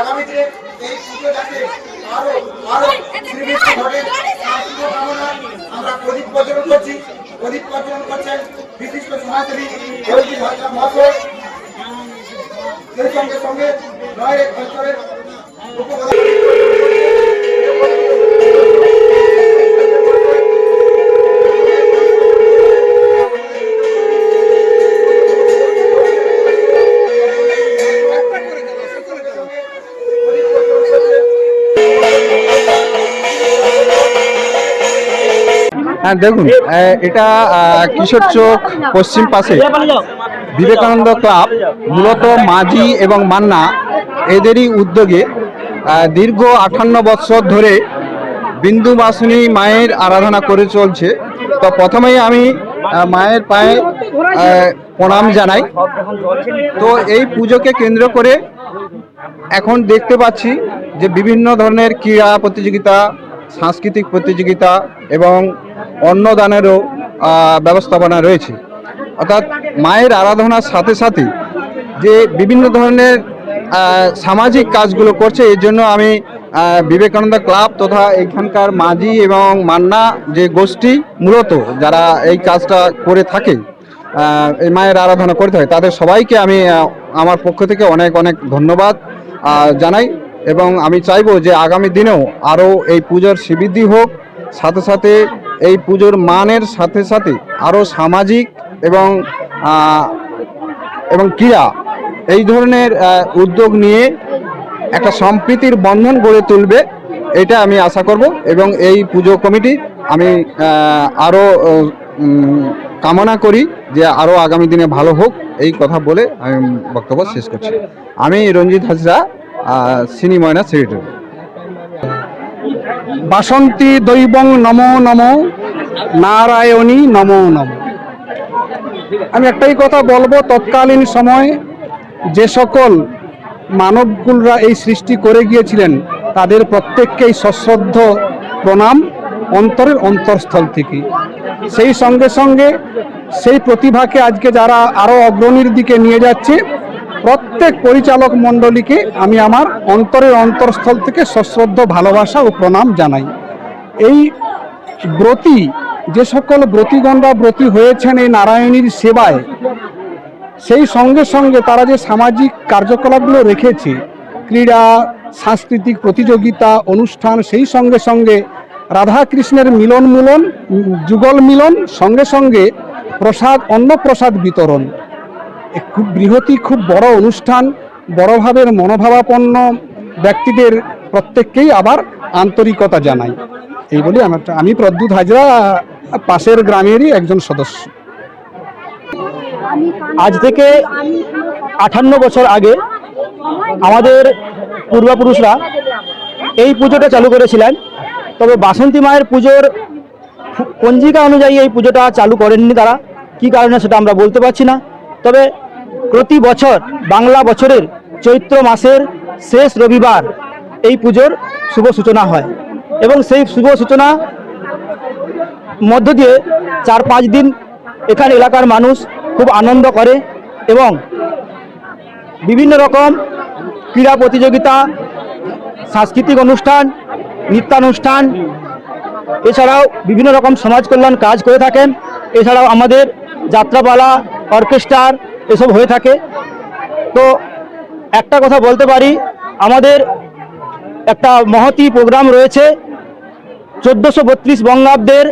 আগামী দিনে এই আরও আরও ঘটে আমরা প্রদীপ প্রজ্বলন করছি প্রদীপ প্রজ্বলন করছেন বিশিষ্ট সমাজসেবী রোহিত ভাষা মহাশয় সেই সঙ্গে সঙ্গে নয় অঞ্চলের উপপ্রধান হ্যাঁ দেখুন এটা কিশোর চোখ পশ্চিম পাশে। বিবেকানন্দ ক্লাব, মূলত মাঝি এবং মান্না এদেরই উদ্যোগে দীর্ঘ আঠান্ন বৎসর ধরে বিন্দু বাসনী মায়ের আরাধনা করে চলছে। তো প্রথমেই আমি মায়ের পায়ে প্রণাম জানাই। তো এই পুজোকে কেন্দ্র করে এখন দেখতে পাচ্ছি যে বিভিন্ন ধরনের ক্রীড়া প্রতিযোগিতা সাংস্কৃতিক প্রতিযোগিতা এবং অন্নদানেরও ব্যবস্থাপনা রয়েছে। অর্থাৎ মায়ের আরাধনার সাথে সাথে যে বিভিন্ন ধরনের সামাজিক কাজগুলো করছে, এর জন্য আমি বিবেকানন্দ ক্লাব তথা এখানকার মাঝি এবং মান্না যে গোষ্ঠী মূলত যারা এই কাজটা করে থাকে এই মায়ের আরাধনা করে থাকে তাদের সবাইকে আমি আমার পক্ষ থেকে অনেক অনেক ধন্যবাদ জানাই। এবং আমি চাইব যে আগামী দিনেও আরও এই পুজোর শ্রীবৃদ্ধি হোক, সাথে সাথে এই পুজোর মানের সাথে সাথে আরও সামাজিক এবং এবং ক্রীড়া এই ধরনের উদ্যোগ নিয়ে একটা সম্প্রীতির বন্ধন গড়ে তুলবে, এটা আমি আশা করব এবং এই পুজো কমিটি আমি আরও কামনা করি যে আরও আগামী দিনে ভালো হোক, এই কথা বলে আমি বক্তব্য শেষ করছি। আমি রঞ্জিত হাজরা সিনি ময়না সেক্রেটারি বাসন্তী দৈবং নমো নমো, নারায়ণী নমো নমো। আমি একটাই কথা বলব, তৎকালীন সময় যে সকল মানবকুলরা এই সৃষ্টি করে গিয়েছিলেন, তাদের প্রত্যেককেই সশ্রদ্ধ প্রণাম অন্তরের অন্তরস্থল থেকে। সেই সঙ্গে সঙ্গে সেই প্রতিভাকে আজকে যারা আরও অগ্রণীর দিকে নিয়ে যাচ্ছে প্রত্যেক পরিচালক মণ্ডলীকে আমি আমার অন্তরের অন্তরস্থল থেকে সশ্রদ্ধ ভালোবাসা ও প্রণাম জানাই। এই ব্রতী যে সকল ব্রতীগণরা ব্রতী হয়েছেন এই নারায়ণীর সেবায় সেই সঙ্গে সঙ্গে তারা যে সামাজিক কার্যকলাপগুলো রেখেছে ক্রীড়া সাংস্কৃতিক প্রতিযোগিতা অনুষ্ঠান সেই সঙ্গে সঙ্গে রাধাকৃষ্ণের মিলন মিলন উম, যুগল মিলন সঙ্গে সঙ্গে প্রসাদ অন্নপ্রসাদ বিতরণ। এ খুব বৃহতি, খুব বড় অনুষ্ঠান, বড়ভাবের মনোভাবাপন্ন ব্যক্তিদের প্রত্যেককেই আবার আন্তরিকতা জানাই। এই বলে আমার, আমি প্রদ্যুৎ হাজরা, পাশের গ্রামেরই একজন সদস্য। আজ থেকে আটান্ন বছর আগে আমাদের পূর্বপুরুষরা এই পুজোটা চালু করেছিলেন। তবে বাসন্তী মায়ের পুজোর পঞ্জিকা অনুযায়ী এই পুজোটা চালু করেননি তারা। কি কারণে সেটা আমরা বলতে পারছি না। তবে প্রতি বছর বাংলা বছরের চৈত্র মাসের শেষ রবিবার এই পুজোর শুভ সূচনা হয় এবং সেই শুভ সূচনা মধ্য দিয়ে চার পাঁচ দিন এখানে এলাকার মানুষ খুব আনন্দ করে এবং বিভিন্ন রকম ক্রীড়া প্রতিযোগিতা, সাংস্কৃতিক অনুষ্ঠান, নৃত্যানুষ্ঠান, এছাড়াও বিভিন্ন রকম সমাজ কল্যাণ কাজ করে থাকেন। এছাড়াও আমাদের যাত্রাপালা অর্কেস্ট্রার এসব হয়ে থাকে। তো একটা কথা বলতে পারি, আমাদের একটা মহতি প্রোগ্রাম রয়েছে চোদ্দোশো বত্রিশ বঙ্গাব্দের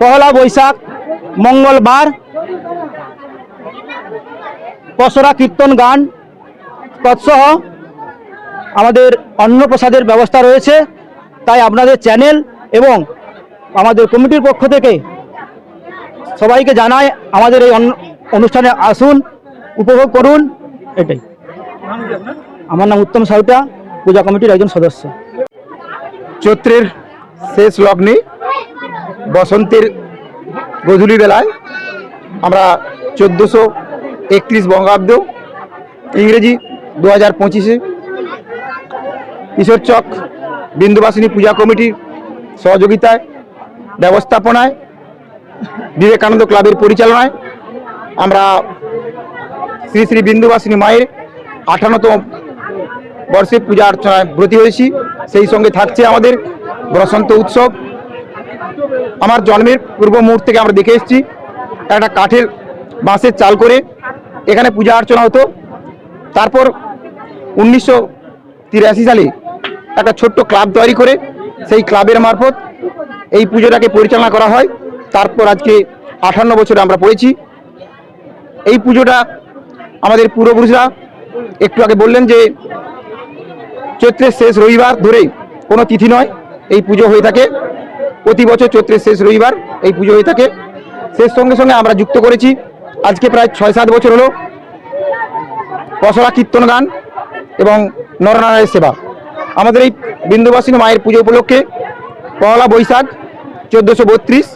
পহলা বৈশাখ, মঙ্গলবার। পসরা কীর্তন গান, তৎসহ আমাদের অন্নপ্রসাদের ব্যবস্থা রয়েছে। তাই আপনাদের চ্যানেল এবং আমাদের কমিটির পক্ষ থেকে সবাইকে জানাই আমাদের এই অনুষ্ঠানে আসুন, উপভোগ করুন, এটাই। আমার নাম উত্তম সাউটা, পূজা কমিটির একজন সদস্য। চৈত্রের শেষ লগ্নে, বসন্তের গধূলি বেলায় আমরা চোদ্দোশো একত্রিশ বঙ্গাব্দ, ইংরেজি দু হাজার পঁচিশে ঈশ্বরচক বিন্দুবাসিনী পূজা কমিটির সহযোগিতায়, ব্যবস্থাপনায় বিবেকানন্দ ক্লাবের পরিচালনায় আমরা শ্রী শ্রী বিন্দুবাসিনী মায়ের আঠান্নতম বর্ষে পূজা অর্চনায় ব্রতী হয়েছি। সেই সঙ্গে থাকছে আমাদের বসন্ত উৎসব। আমার জন্মের পূর্ব মুহূর্ত থেকে আমরা দেখে এসেছি। একটা কাঠের বাঁশের চাল করে এখানে পূজা অর্চনা হতো। তারপর উনিশশো তিরাশি সালে একটা ছোট্ট ক্লাব তৈরি করে, সেই ক্লাবের মারফত এই পুজোটাকে পরিচালনা করা হয়। তারপর আজকে আঠান্ন বছরে আমরা পড়েছি। এই পুজোটা আমাদের পূর্বপুরুষরা একটু আগে বললেন যে, চৈত্রের শেষ রবিবার ধরে কোনো তিথি নয়, এই পুজো হয়ে থাকে। প্রতি বছর চৈত্রের শেষ রবিবার এই পুজো হয়ে থাকে। শেষ সঙ্গে সঙ্গে আমরা যুক্ত করেছি। আজকে প্রায় ছয় সাত বছর হলো পশরা কীর্তন গান এবং নরনারায়ণের সেবা। আমাদের এই বিন্দুবাসিনী মায়ের পুজো উপলক্ষে পয়লা বৈশাখ চোদ্দোশো বত্রিশ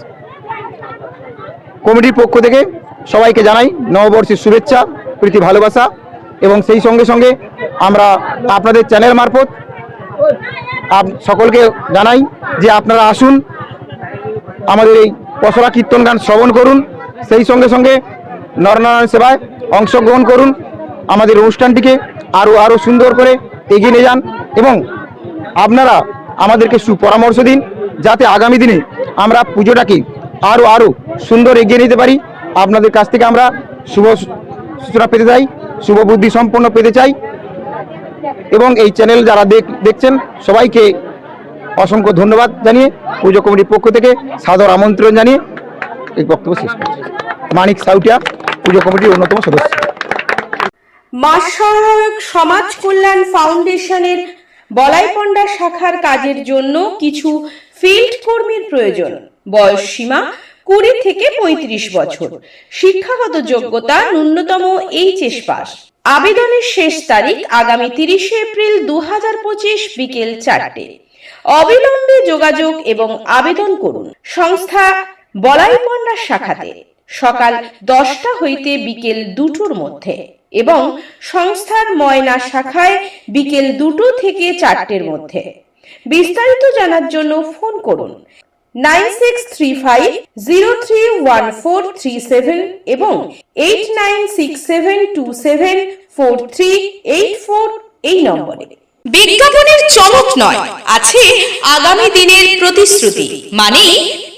কমিটির পক্ষ থেকে সবাইকে জানাই নববর্ষের শুভেচ্ছা, প্রীতি, ভালোবাসা এবং সেই সঙ্গে সঙ্গে আমরা আপনাদের চ্যানেল মারফত সকলকে জানাই যে আপনারা আসুন, আমাদের এই পসরা কীর্তন গান শ্রবণ করুন, সেই সঙ্গে সঙ্গে নরনারায়ণ সেবায় অংশগ্রহণ করুন, আমাদের অনুষ্ঠানটিকে আরও আরও সুন্দর করে এগিয়ে নিয়ে যান এবং আপনারা আমাদেরকে সুপরামর্শ দিন, যাতে আগামী দিনে আমরা পুজোটাকে আরও আরও সুন্দর এগিয়ে নিতে পারি। আপনাদের কাছ থেকে আমরা শুভ সূচনা পেতে চাই, শুভ বুদ্ধি সম্পন্ন পেতে চাই। এবং এই চ্যানেল যারা দেখ- দেখছেন, সবাইকে অসংখ্য ধন্যবাদ জানিয়ে, পুজো কমিটির পক্ষ থেকে সাদর আমন্ত্রণ জানিয়ে এই বক্তব্য শেষ করছি। মানিক সাউটিয়া, পুজো কমিটির অন্যতম সদস্য। মা সহায়ক সমাজ কল্যাণ ফাউন্ডেশনের বলাইপন্ডা শাখার কাজের জন্য কিছু ফিল্ড কর্মীর প্রয়োজন। বয়স সীমা কুড়ি থেকে পঁয়ত্রিশ বছর। শিক্ষাগত যোগ্যতা ন্যূনতম এইচএস পাস। আবেদনের শেষ তারিখ আগামী তিরিশে এপ্রিল দু হাজার পঁচিশ বিকেল চারটে। অবিলম্বে যোগাযোগ এবং আবেদন করুন। সংস্থা বলাইপন্ডা শাখাতে। সকাল দশটা হইতে বিকেল দুটোর মধ্যে এবং সংস্থার ময়না শাখায় বিকেল দুটো থেকে চারটের মধ্যে। বিস্তারিত জানার জন্য ফোন করুন nine six three five zero three one four three seven এবং eight nine six seven two seven four three eight four এই নম্বরে। বিজ্ঞাপনের চমক নয়, আছে আগামী দিনের প্রতিশ্রুতি মানে